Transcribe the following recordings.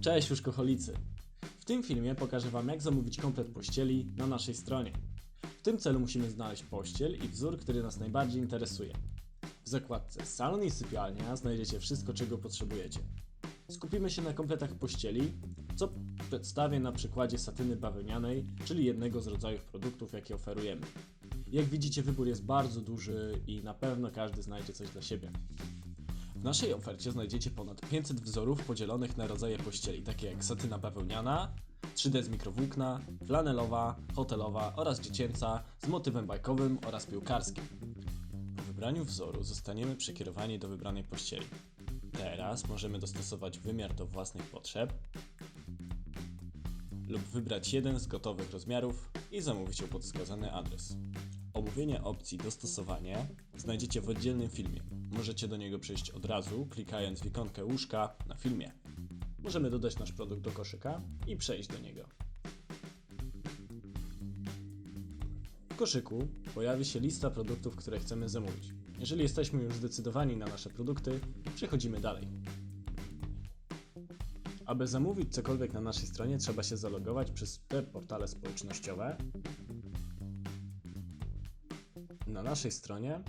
Cześć łóżkoholicy! W tym filmie pokażę Wam jak zamówić komplet pościeli na naszej stronie. W tym celu musimy znaleźć pościel i wzór, który nas najbardziej interesuje. W zakładce salon i sypialnia znajdziecie wszystko czego potrzebujecie. Skupimy się na kompletach pościeli, co przedstawię na przykładzie satyny bawełnianej, czyli jednego z rodzajów produktów jakie oferujemy. Jak widzicie wybór jest bardzo duży i na pewno każdy znajdzie coś dla siebie. W naszej ofercie znajdziecie ponad 500 wzorów podzielonych na rodzaje pościeli, takie jak satyna bawełniana, 3D z mikrowłókna, flanelowa, hotelowa oraz dziecięca z motywem bajkowym oraz piłkarskim. Po wybraniu wzoru zostaniemy przekierowani do wybranej pościeli. Teraz możemy dostosować wymiar do własnych potrzeb lub wybrać jeden z gotowych rozmiarów i zamówić ją pod wskazany adres. Omówienie opcji dostosowanie znajdziecie w oddzielnym filmie. Możecie do niego przejść od razu, klikając w ikonkę łóżka na filmie. Możemy dodać nasz produkt do koszyka i przejść do niego. W koszyku pojawi się lista produktów, które chcemy zamówić. Jeżeli jesteśmy już zdecydowani na nasze produkty, przechodzimy dalej. Aby zamówić cokolwiek na naszej stronie, trzeba się zalogować przez te portale społecznościowe na naszej stronie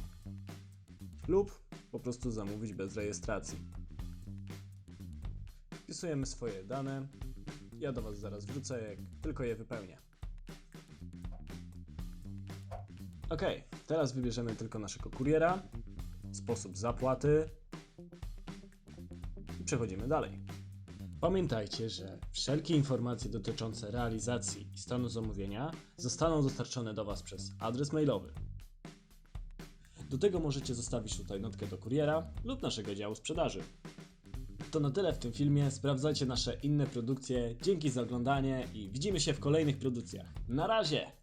lub po prostu zamówić bez rejestracji. Wpisujemy swoje dane. Ja do Was zaraz wrócę, jak tylko je wypełnię. Ok, teraz wybierzemy tylko naszego kuriera, sposób zapłaty i przechodzimy dalej. Pamiętajcie, że wszelkie informacje dotyczące realizacji i stanu zamówienia zostaną dostarczone do Was przez adres mailowy. Do tego możecie zostawić tutaj notkę do kuriera lub naszego działu sprzedaży. To na tyle w tym filmie. Sprawdzajcie nasze inne produkcje. Dzięki za oglądanie i widzimy się w kolejnych produkcjach. Na razie!